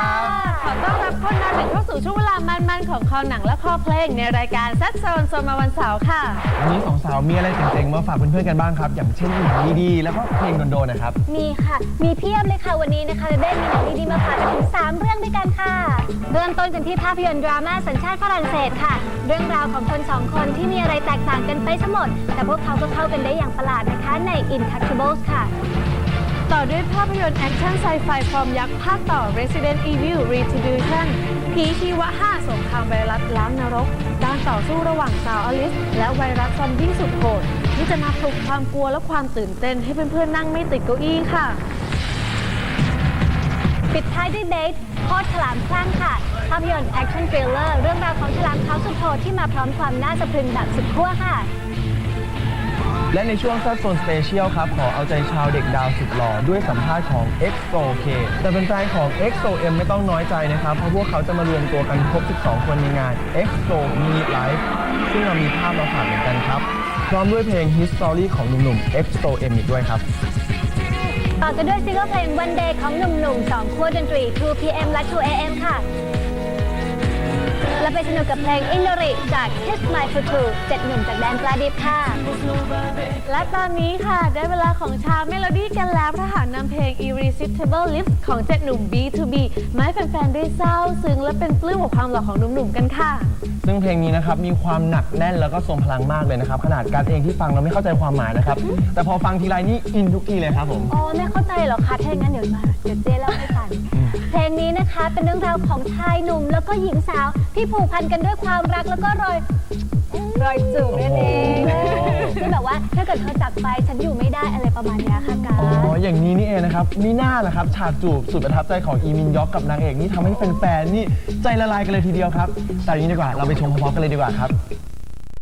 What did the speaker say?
วเวลามันๆของคอหนังและคอเพลงในรายการแซดโซนโซนมาวันเสาร์ค่ะ วันนี้สองสาวมีอะไรเจ๋งๆมาฝากเพื่อนๆกันบ้างครับ อย่างเช่นหนังดีๆแล้วก็เพลงโดนๆนะครับ มีค่ะ มีเพียบเลยค่ะวันนี้นะคะเบเบ้มีหนังดีๆมาฝากกันถึง3เรื่องด้วยกันค่ะเริ่มต้นกันที่ภาพยนตร์ดราม่าสัญชาติฝรั่งเศสค่ะ เรื่องราวของคนสองคนที่มีอะไรแตกต่างกันไปทั้งหมด แต่พวกเขาก็เข้ากันได้อย่างประหลาดนะคะใน Intouchables ค่ะต่ อด้วยภาพยนตร์แอคชั่นไซไฟฟอร์มยักษ์ภาคต่อ Resident Evil Retribution ผีชีวะ 5 สงครามไวรัสล้างนรก การต่อสู้ระหว่างสาวอลิส และไวรัสซอมบี้สุดโหดที่จะมาปลุกความกลัวและความตื่นเต้นให้เพื่อนๆนั่งไม่ติดเก้าอี้ค่ะ ปิดท้ายด้วยเบสโคตรฉลามคลั่งค่ะ ภาพยนตร์แอคชั่น r ิลเลอร์เรื่องราวของฉลามเขาสุดโหดที่มาพร้อมความน่าสะพรึงแบบสุดขั้วค่ะ และในช่วงซัดโซนสเปเชียลครับ ขอเอาใจชาวเด็กดาวสุดหล่อด้วยสัมภาษณ์ของ EXO K แต่เป็นแฟนของ EXO M ไม่ต้องน้อยใจนะครับ เพราะพวกเขาจะมารวมตัวกันครบ 12 คนในงาน EXO Mini Live ซึ่งเรามีภาพมาฝากเหมือนกันครับ พร้อมด้วยเพลง History ของหนุ่มๆ EXO M อีกด้วยครับต่อกันด้วยซิงเกิลเพลง One Day ของหนุ่มๆ2ขั้วดนตรี 2 PM และ 2 AM ค่ะ และไปสนุกกับเพลง i n d o r i จาก Kiss My f u t u เจ็ดหนุ่มจากแดนปลาดิบค่ะ และตอนนี้ค่ะได้เวลาของชาวเมโลดี้กันแล้วทหารนำเพลง Irresistible Lips ของเจ็ดหนุ่ม B2B มาให้แฟนๆ ได้เศร้าซึ้งและเป็นปลื้มกับความหล่อของหนุ่มๆ กันค่ะ ซึ่งเพลงนี้นะครับมีความหนักแน่นแล้วก็ทรงพลังมากเลยนะครับ ขนาดการเองที่ฟังเราไม่เข้าใจความหมายนะครับ แต่พอฟังทีไรนี่อินทุกทีเลยครับผม อ๋อไม่เข้าใจเหรอคะถ้าอย่างนั้นเดี๋ยวมาเดี๋ยวเจ๊เล่าให้ฟัง เพลงนี้นะคะเป็นเรื่องราวของชายหนุ่มแล้วก็หญิงสาวที่ผูกพันกันด้วยความรักแล้วก็รอย รอยจูบนั่นเองโอ้โหที่แบบว่าถ้าเกิดเธอจากไปฉันอยู่ไม่ได้อะไรประมาณเนี้ยค่ะกาอ๋ออย่างนี้นี่เองนะครับนี่น่าแหละครับฉากจูบสุดประทับใจของอีมินยอกกับนางเอกนี่ทำให้แฟนๆนี่ใจละลายกันเลยทีเดียวครับแต่อย่างนี้ดีกว่าเราไปชมพร้อมๆกันเลยดีกว่าครับ